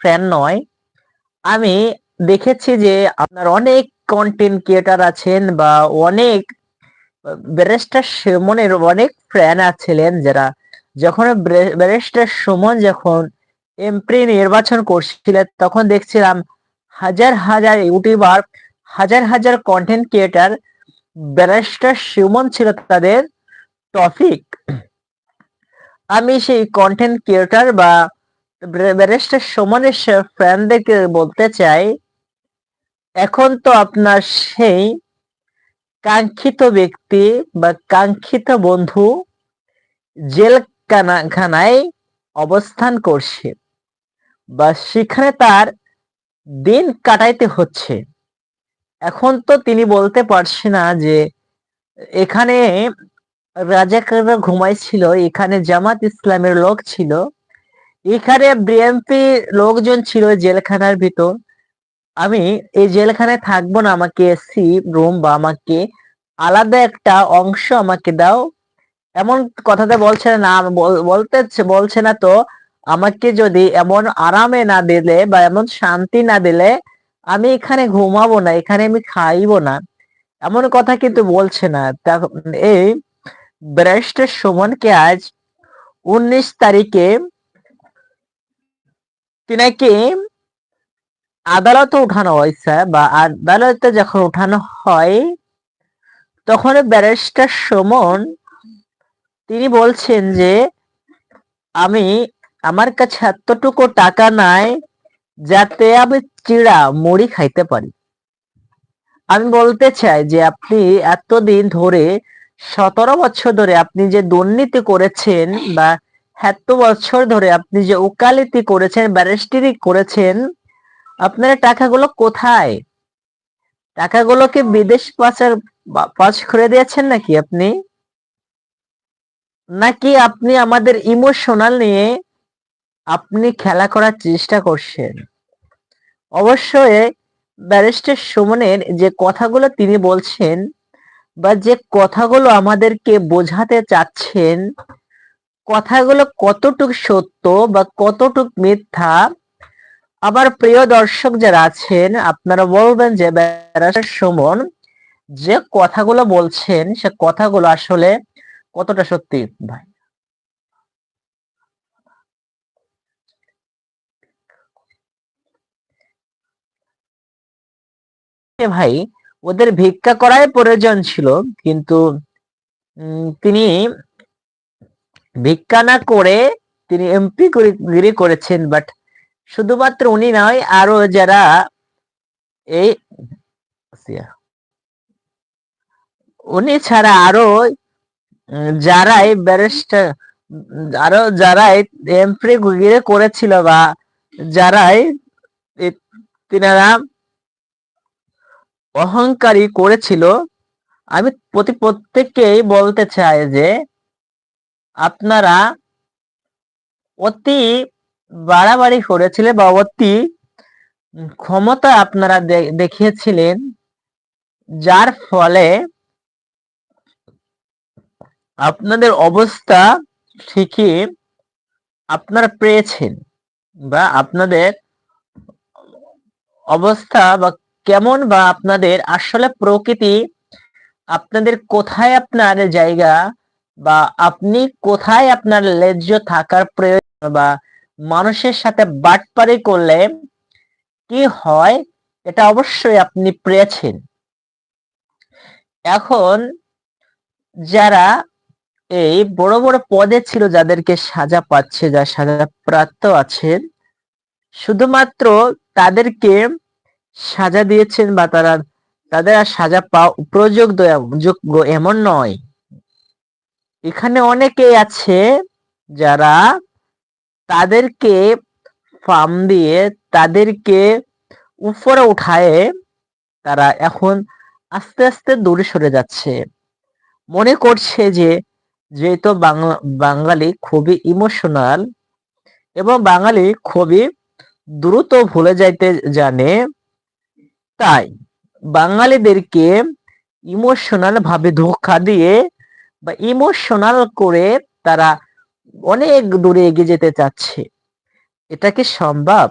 Fan নয়। আমি দেখেছি যে আপনার অনেক কন্টেন্ট ক্রিয়েটার আছেন বা অনেক ব্যারিস্টার সুমনের অনেক ফ্যান আছিলেন যারা। যখন ব্যারিস্টার সুমন যখন এমপি নির্বাচন করছিলেন, তখন দেখছিলাম হাজার হাজার ইউটিউবার, হাজার হাজার কন্টেন্ট ক্রিয়েটার ব্যারিস্টার সুমন ছিল তাদের টপিক আমি সেই কন্টেন্ট ক্রিয়েটার বা ব্যারিস্টার সুমনের ফ্রেন্ডদেরকে বলতে চাই, এখন তো আপনার সেই কাঙ্ক্ষিত ব্যক্তি বা কাঙ্ক্ষিত বন্ধু জেলখানায় অবস্থান করছে বা সেখানে তার দিন কাটাইতে হচ্ছে। এখন তো তিনি বলতে পারছে না যে এখানে রাজাকাররা ঘুমাইছিল, এখানে জামাত ইসলামের লোক ছিল এখানে বিএনপি লোকজন ছিল জেলখানার ভিতর। আমি এই জেলখানায় থাকব না, আমাকে এসি রুম বা আমাকে আলাদা একটা অংশ আমাকে দাও। এমন কথাতে বলছে না বলতে বলছে না তো, আমাকে যদি এমন আরামে না দিলে বা এমন শান্তি না দিলে, আমি এখানে ঘুমাবো না, এখানে আমি খাইবো না। এমন কথা কিন্তু বলছে না। এই ব্যারিস্টার সুমনকে আজ উনিশ তারিখে তিনাকে আদালতে উঠানো হয়েছে বা আদালতে যখন উঠানো হয় তখন ব্যারিস্টার সুমন তিনি বলছেন যে আমি আমার কাছে এতটুকু টাকা নাই যাতে আমি চিড়া মুড়ি খাইতে পারি আমি বলতে চাই যে আপনি এতদিন ধরে সতেরো বছর ধরে আপনি যে দুর্নীতি করেছেন বা এত বছর ধরে আপনি যে উকালিতি করেছেন, ব্যারিস্টারি করেছেন, আপনার টাকাগুলো কোথায়? টাকাগুলোকে বিদেশ পাচার পাচ করে দিয়েছেন নাকি আপনি? নাকি আপনি আমাদের ইমোশনাল নিয়ে আপনি খেলা করার চেষ্টা করছেন? অবশ্যই ব্যারিস্টার সুমনের যে কথাগুলো তিনি বলছেন, বা যে কথাগুলো আমাদেরকে বোঝাতে চাচ্ছেন কথাগুলো কতটুক সত্য বা কতটুক মিথ্যা? আবার প্রিয় দর্শক যারা আছেন, আপনারা বলবেন যে সুমন যে কথাগুলো বলছেন, সে কথাগুলো আসলে কতটা সত্যি? ভাই। ভাই, ওদের ভিক্ষা করাই প্রয়োজন ছিল, কিন্তু তিনি ভিক্ষা না করে তিনি এমপি গিরি করেছেন বাট শুধুমাত্র উনি নয়, আরও যারা এই উনি ছাড়া আরও যারাই ব্যারিস্টার আরও যারাই এমপি গিরে করেছিল বা যারাই তিনারা অহংকারী করেছিল, আমি প্রতি প্রত্যেককেই বলতে চাই যে আপনারা অতি বাড়াবাড়ি করেছিলেন বা অতি ক্ষমতা আপনারা দেখিয়েছিলেন, যার ফলে আপনাদের অবস্থা ঠিকই আপনারা পেয়েছেন বা আপনাদের অবস্থা বা কেমন বা আপনাদের আসলে প্রকৃতি আপনাদের কোথায় আপনার জায়গা বা আপনি কোথায় আপনার লেজ্জ থাকার প্রয়োজন বা মানুষের সাথে বাটপারি করলে কি হয়, এটা অবশ্যই আপনি পেয়েছেন। এখন যারা এই বড় বড় পদে ছিল যাদেরকে সাজা পাচ্ছে যা সাজা প্রাপ্ত আছেন, শুধুমাত্র তাদেরকে সাজা দিয়েছেন বা তারা, তাদের আর সাজা পাওয়া উপযোগ্য যোগ্য এমন নয়। এখানে অনেকে আছে যারা তাদেরকে ফার্ম দিয়ে তাদেরকে উপরে উঠায় তারা এখন আস্তে আস্তে দূরে সরে যাচ্ছে। মনে করছে যে যেহেতু বাঙালি খুবই ইমোশনাল এবং বাঙালি খুবই দ্রুত ভুলে যাইতে জানে, তাই বাঙালিদেরকে ইমোশনাল ভাবে ধোকা দিয়ে বা ইমোশনাল করে তারা অনেক দূরে এগিয়ে যেতে চাচ্ছে। এটা কি সম্ভব?